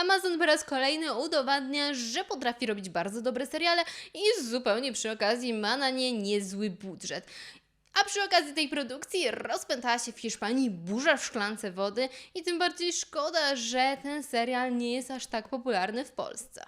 Amazon po raz kolejny udowadnia, że potrafi robić bardzo dobre seriale i zupełnie przy okazji ma na nie niezły budżet. A przy okazji tej produkcji rozpętała się w Hiszpanii burza w szklance wody i tym bardziej szkoda, że ten serial nie jest aż tak popularny w Polsce.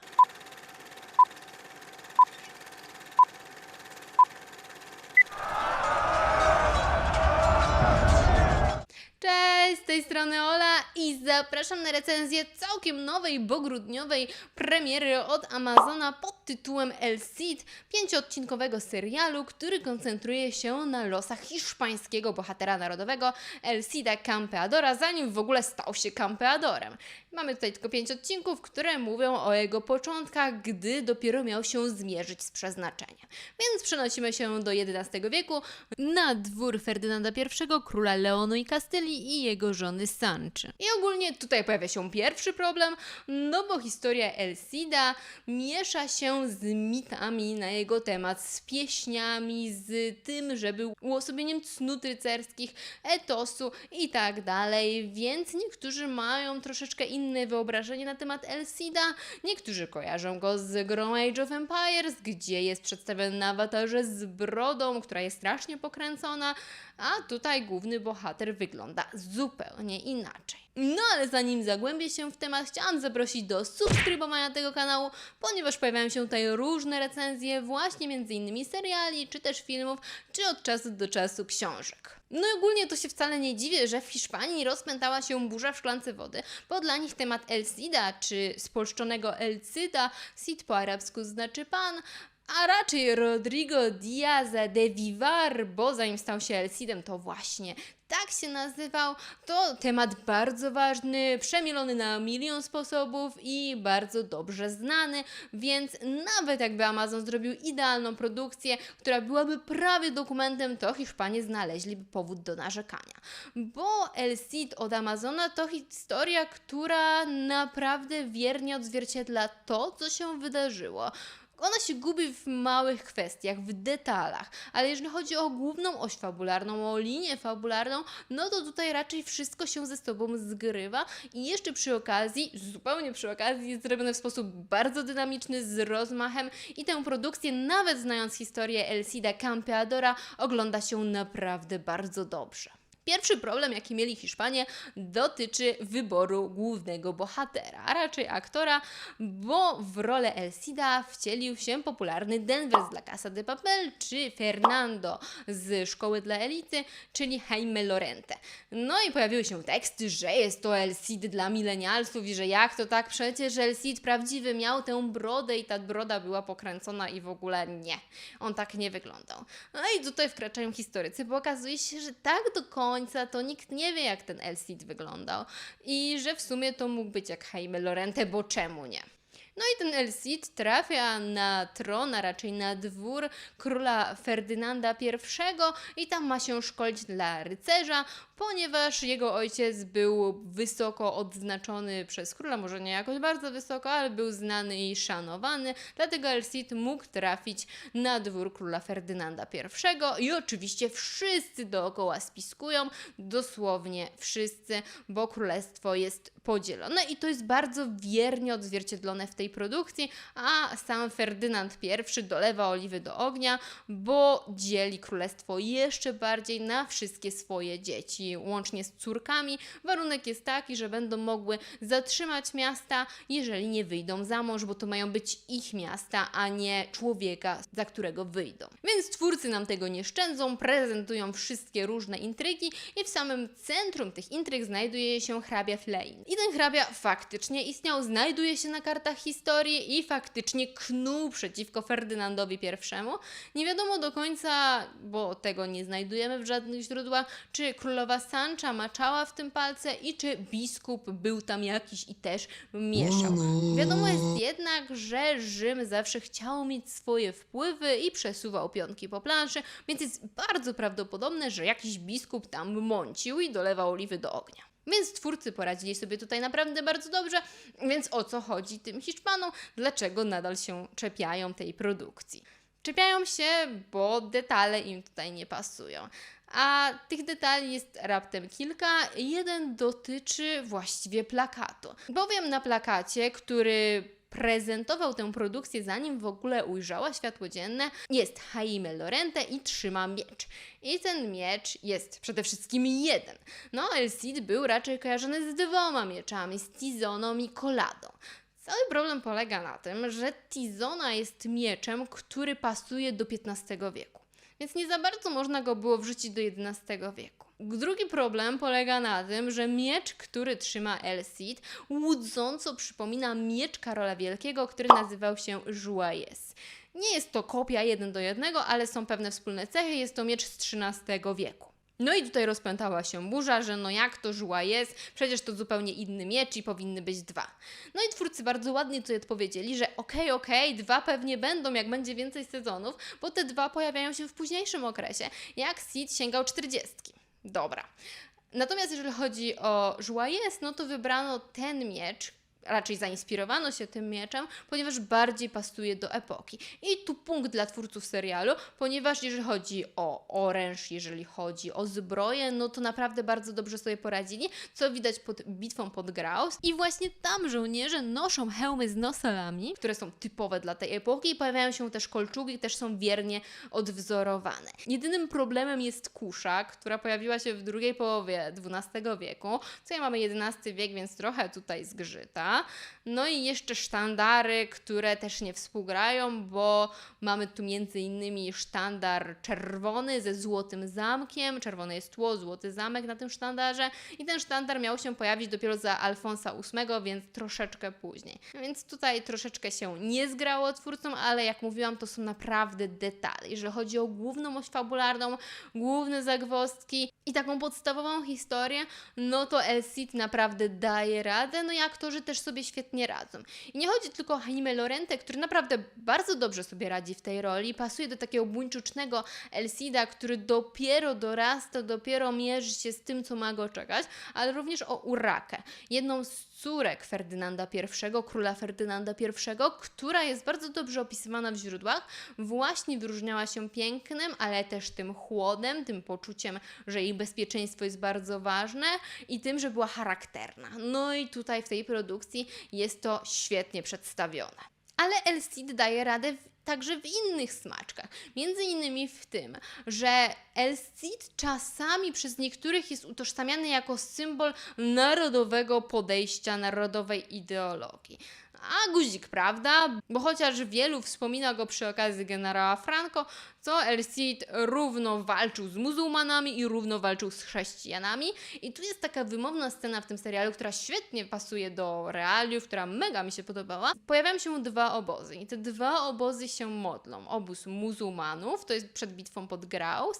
Z tej strony Ola i zapraszam na recenzję całkiem nowej, bo grudniowej premiery od Amazona pod tytułem El Cid, pięcioodcinkowego serialu, który koncentruje się na losach hiszpańskiego bohatera narodowego El Cida Campeadora, zanim w ogóle stał się Campeadorem. Mamy tutaj tylko pięć odcinków, które mówią o jego początkach, gdy dopiero miał się zmierzyć z przeznaczeniem. Więc przenosimy się do XI wieku na dwór Ferdynanda I, króla Leonu i Kastylii i jego żony Sanczy. I ogólnie tutaj pojawia się pierwszy problem, no bo historia El Cida miesza się z mitami na jego temat, z pieśniami, z tym, że był uosobieniem cnót rycerskich, etosu i tak dalej, więc niektórzy mają troszeczkę inne wyobrażenie na temat El Cida, niektórzy kojarzą go z grą Age of Empires, gdzie jest przedstawiony na awatarze z brodą, która jest strasznie pokręcona, a tutaj główny bohater wygląda zupełnie inaczej. No ale zanim zagłębię się w temat, chciałam zaprosić do subskrybowania tego kanału, ponieważ pojawiają się tutaj różne recenzje właśnie między innymi seriali, czy też filmów, czy od czasu do czasu książek. No i ogólnie to się wcale nie dziwię, że w Hiszpanii rozpętała się burza w szklance wody, bo dla nich temat El Cida, czy spolszczonego El Cida, Cid po arabsku znaczy pan, a raczej Rodrigo Diaz de Vivar, bo zanim stał się El Cidem, to właśnie tak się nazywał. To temat bardzo ważny, przemielony na milion sposobów i bardzo dobrze znany, więc nawet jakby Amazon zrobił idealną produkcję, która byłaby prawie dokumentem, to Hiszpanie znaleźliby powód do narzekania. Bo El Cid od Amazona to historia, która naprawdę wiernie odzwierciedla to, co się wydarzyło. Ona się gubi w małych kwestiach, w detalach, ale jeżeli chodzi o główną oś fabularną, o linię fabularną, no to tutaj raczej wszystko się ze sobą zgrywa i jeszcze przy okazji, zupełnie przy okazji, jest zrobione w sposób bardzo dynamiczny, z rozmachem i tę produkcję, nawet znając historię El Cida Campeadora, ogląda się naprawdę bardzo dobrze. Pierwszy problem, jaki mieli Hiszpanie, dotyczy wyboru głównego bohatera, a raczej aktora, bo w rolę El Cida wcielił się popularny Denver z La Casa de Papel, czy Fernando z Szkoły dla Elity, czyli Jaime Lorente. No i pojawiły się teksty, że jest to El Cid dla milenialsów i że jak to tak przecież El Cid prawdziwy miał tę brodę i ta broda była pokręcona i w ogóle nie. On tak nie wyglądał. No i tutaj wkraczają historycy, bo okazuje się, że tak do końca końca to nikt nie wie, jak ten El Cid wyglądał. I że w sumie to mógł być jak Jaime Lorente, bo czemu nie? No i ten El Cid trafia na tron, a raczej na dwór króla Ferdynanda I i tam ma się szkolić dla rycerza, ponieważ jego ojciec był wysoko odznaczony przez króla, może nie jakoś bardzo wysoko, ale był znany i szanowany, dlatego El Cid mógł trafić na dwór króla Ferdynanda I i oczywiście wszyscy dookoła spiskują, dosłownie wszyscy, bo królestwo jest podzielone i to jest bardzo wiernie odzwierciedlone w tej produkcji, a sam Ferdynand I dolewa oliwy do ognia, bo dzieli królestwo jeszcze bardziej na wszystkie swoje dzieci, łącznie z córkami. Warunek jest taki, że będą mogły zatrzymać miasta, jeżeli nie wyjdą za mąż, bo to mają być ich miasta, a nie człowieka, za którego wyjdą. Więc twórcy nam tego nie szczędzą, prezentują wszystkie różne intrygi i w samym centrum tych intryg znajduje się hrabia Flein. I ten hrabia faktycznie istniał, znajduje się na kartach historii i faktycznie knuł przeciwko Ferdynandowi I. Nie wiadomo do końca, bo tego nie znajdujemy w żadnych źródłach, czy królowa Sancha maczała w tym palce i czy biskup był tam jakiś i też mieszał. Wiadomo jest jednak, że Rzym zawsze chciał mieć swoje wpływy i przesuwał pionki po planszy, więc jest bardzo prawdopodobne, że jakiś biskup tam mącił i dolewał oliwy do ognia. Więc twórcy poradzili sobie tutaj naprawdę bardzo dobrze. Więc o co chodzi tym Hiszpanom? Dlaczego nadal się czepiają tej produkcji? Czepiają się, bo detale im tutaj nie pasują. A tych detali jest raptem kilka. Jeden dotyczy właściwie plakatu. Bowiem na plakacie, który prezentował tę produkcję, zanim w ogóle ujrzała światło dzienne, jest Jaime Lorente i trzyma miecz. I ten miecz jest przede wszystkim jeden. No, El Cid był raczej kojarzony z dwoma mieczami, z Tizoną i Coladą. Cały problem polega na tym, że Tizona jest mieczem, który pasuje do XV wieku, więc nie za bardzo można go było wrzucić do XI wieku. Drugi problem polega na tym, że miecz, który trzyma El Cid, łudząco przypomina miecz Karola Wielkiego, który nazywał się Juarez. Nie jest to kopia jeden do jednego, ale są pewne wspólne cechy. Jest to miecz z XIII wieku. No i tutaj rozpętała się burza, że no jak to żuła jest, przecież to zupełnie inny miecz i powinny być dwa. No i twórcy bardzo ładnie tutaj odpowiedzieli, że okej, okej, dwa pewnie będą, jak będzie więcej sezonów, bo te dwa pojawiają się w późniejszym okresie, jak Sid sięgał 40. Dobra. Natomiast jeżeli chodzi o Juarez, no to wybrano ten miecz, raczej zainspirowano się tym mieczem, ponieważ bardziej pasuje do epoki. I tu punkt dla twórców serialu, ponieważ jeżeli chodzi o oręż, jeżeli chodzi o zbroję, no to naprawdę bardzo dobrze sobie poradzili, co widać pod bitwą pod Graus. I właśnie tam żołnierze noszą hełmy z noselami, które są typowe dla tej epoki i pojawiają się też kolczugi, też są wiernie odwzorowane. Jedynym problemem jest kusza, która pojawiła się w drugiej połowie XII wieku. Co ja mamy XI wiek, więc trochę tutaj zgrzyta. No i jeszcze sztandary, które też nie współgrają, bo mamy tu między innymi sztandar czerwony ze złotym zamkiem. Czerwone jest tło, złoty zamek na tym sztandarze. I ten sztandar miał się pojawić dopiero za Alfonsa VIII, więc troszeczkę później. Więc tutaj troszeczkę się nie zgrało twórcom, ale jak mówiłam, to są naprawdę detale. Jeżeli chodzi o główną oś fabularną, główne zagwozdki i taką podstawową historię, no to El Cid naprawdę daje radę. No i aktorzy też sobie świetnie radzą. I nie chodzi tylko o Jaime Lorente, który naprawdę bardzo dobrze sobie radzi w tej roli, pasuje do takiego buńczucznego Elsida, który dopiero dorasta, dopiero mierzy się z tym, co ma go czekać, ale również o Urakę, jedną z córek Ferdynanda I, króla Ferdynanda I, która jest bardzo dobrze opisywana w źródłach, właśnie wyróżniała się pięknem, ale też tym chłodem, tym poczuciem, że jej bezpieczeństwo jest bardzo ważne i tym, że była charakterna. No i tutaj w tej produkcji jest to świetnie przedstawione. Ale El Cid daje radę w także w innych smaczkach. Między innymi w tym, że El Cid czasami przez niektórych jest utożsamiany jako symbol narodowego podejścia, narodowej ideologii. A guzik, prawda? Bo chociaż wielu wspomina go przy okazji generała Franco, co El Cid równo walczył z muzułmanami i równo walczył z chrześcijanami. I tu jest taka wymowna scena w tym serialu, która świetnie pasuje do realiów, która mega mi się podobała. Pojawiają się dwa obozy i te dwa obozy się modlą. Obóz muzułmanów, to jest przed bitwą pod Graus,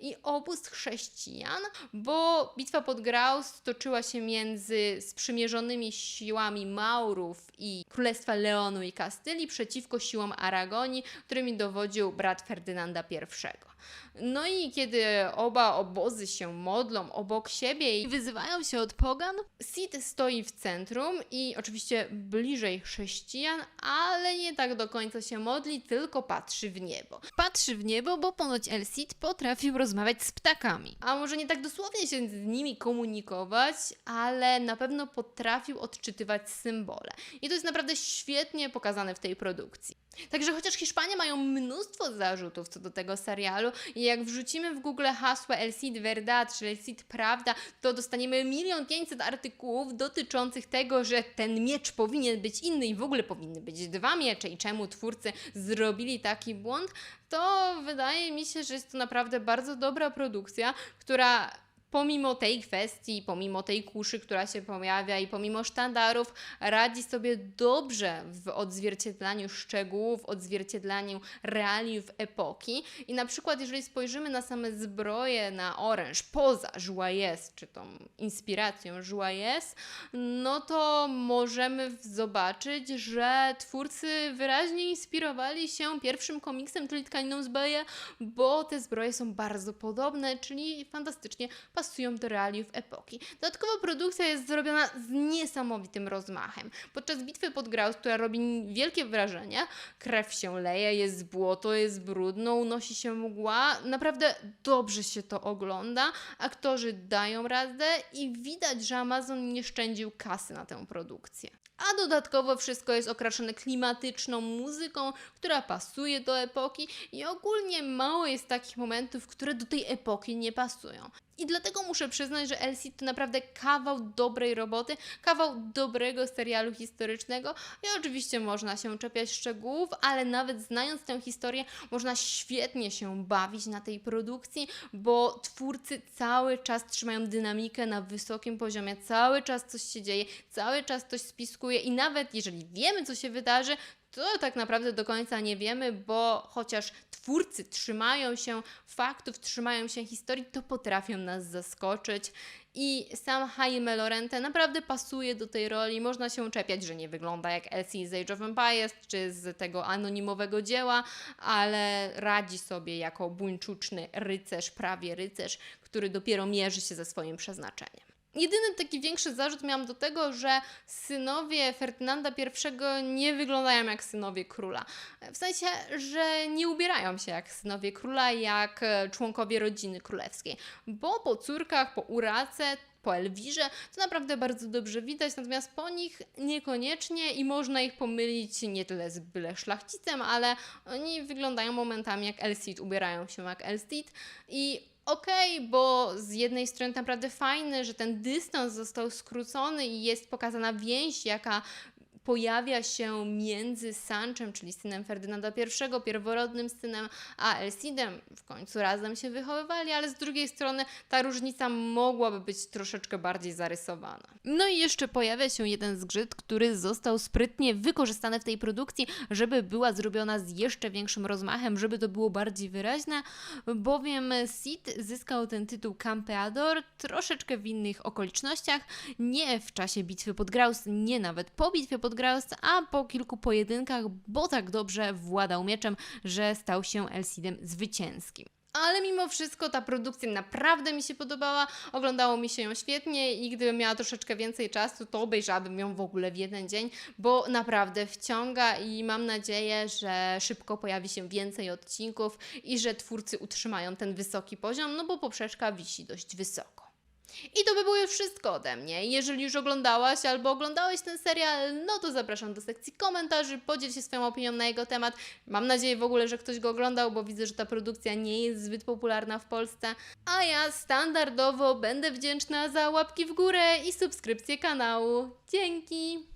i obóz chrześcijan, bo bitwa pod Graus toczyła się między sprzymierzonymi siłami Maurów i Królestwa Leonu i Kastylii przeciwko siłom Aragonii, którymi dowodził brat Ferdynanda I. No i kiedy oba obozy się modlą obok siebie i wyzywają się od pogan, Sid stoi w centrum i oczywiście bliżej chrześcijan, ale nie tak do końca się modli, tylko patrzy w niebo. Patrzy w niebo, bo ponoć El Cid potrafił rozmawiać z ptakami. A może nie tak dosłownie się z nimi komunikować, ale na pewno potrafił odczytywać symbole. I to jest naprawdę świetnie pokazane w tej produkcji. Także chociaż Hiszpanie mają mnóstwo zarzutów co do tego serialu i jak wrzucimy w Google hasło El Cid Verdad czy El Cid Prawda, to dostaniemy milion pięćset artykułów dotyczących tego, że ten miecz powinien być inny i w ogóle powinny być dwa miecze i czemu twórcy zrobili taki błąd, to wydaje mi się, że jest to naprawdę bardzo dobra produkcja, która pomimo tej kwestii, pomimo tej kuszy, która się pojawia i pomimo sztandarów, radzi sobie dobrze w odzwierciedlaniu szczegółów, odzwierciedlaniu realiów epoki. I na przykład, jeżeli spojrzymy na same zbroje na oręż, poza Juarez, czy tą inspiracją Juarez, no to możemy zobaczyć, że twórcy wyraźnie inspirowali się pierwszym komiksem, czyli Tkaniną zbroję, bo te zbroje są bardzo podobne, czyli fantastycznie do realiów epoki. Dodatkowo produkcja jest zrobiona z niesamowitym rozmachem. Podczas bitwy pod Graus, która robi wielkie wrażenie, krew się leje, jest błoto, jest brudno, unosi się mgła. Naprawdę dobrze się to ogląda. Aktorzy dają radę i widać, że Amazon nie szczędził kasy na tę produkcję. A dodatkowo wszystko jest okraszone klimatyczną muzyką, która pasuje do epoki i ogólnie mało jest takich momentów, które do tej epoki nie pasują. I dlatego muszę przyznać, że LC to naprawdę kawał dobrej roboty, kawał dobrego serialu historycznego. I oczywiście można się czepiać szczegółów, ale nawet znając tę historię, można świetnie się bawić na tej produkcji, bo twórcy cały czas trzymają dynamikę na wysokim poziomie, cały czas coś się dzieje, cały czas coś spiskuje i nawet jeżeli wiemy, co się wydarzy, to tak naprawdę do końca nie wiemy, bo chociaż twórcy trzymają się faktów, trzymają się historii, to potrafią nas zaskoczyć. I sam Jaime Lorente naprawdę pasuje do tej roli. Można się czepiać, że nie wygląda jak Elsie z Age of Empires czy z tego anonimowego dzieła, ale radzi sobie jako buńczuczny rycerz, prawie rycerz, który dopiero mierzy się ze swoim przeznaczeniem. Jedyny taki większy zarzut miałam do tego, że synowie Ferdynanda I nie wyglądają jak synowie króla. W sensie, że nie ubierają się jak synowie króla, jak e, członkowie rodziny królewskiej. Bo po córkach, po Urace, po Elwirze to naprawdę bardzo dobrze widać, natomiast po nich niekoniecznie i można ich pomylić nie tyle z byle szlachcicem, ale oni wyglądają momentami jak Elsit, ubierają się jak Elsit i okej, bo z jednej strony naprawdę fajne, że ten dystans został skrócony i jest pokazana więź, jaka pojawia się między Sanczem, czyli synem Ferdynanda I, pierworodnym synem, a Elsidem. W końcu razem się wychowywali, ale z drugiej strony ta różnica mogłaby być troszeczkę bardziej zarysowana. No i jeszcze pojawia się jeden zgrzyt, który został sprytnie wykorzystany w tej produkcji, żeby była zrobiona z jeszcze większym rozmachem, żeby to było bardziej wyraźne, bowiem Sid zyskał ten tytuł Campeador troszeczkę w innych okolicznościach, nie w czasie bitwy pod Graus, nie nawet po bitwie pod A po kilku pojedynkach, bo tak dobrze władał mieczem, że stał się Elsidem zwycięskim. Ale mimo wszystko ta produkcja naprawdę mi się podobała, oglądało mi się ją świetnie i gdybym miała troszeczkę więcej czasu, to obejrzałabym ją w ogóle w jeden dzień, bo naprawdę wciąga i mam nadzieję, że szybko pojawi się więcej odcinków i że twórcy utrzymają ten wysoki poziom, no bo poprzeczka wisi dość wysoko. I to by było już wszystko ode mnie. Jeżeli już oglądałaś albo oglądałeś ten serial, no to zapraszam do sekcji komentarzy, podziel się swoją opinią na jego temat. Mam nadzieję w ogóle, że ktoś go oglądał, bo widzę, że ta produkcja nie jest zbyt popularna w Polsce. A ja standardowo będę wdzięczna za łapki w górę i subskrypcję kanału. Dzięki!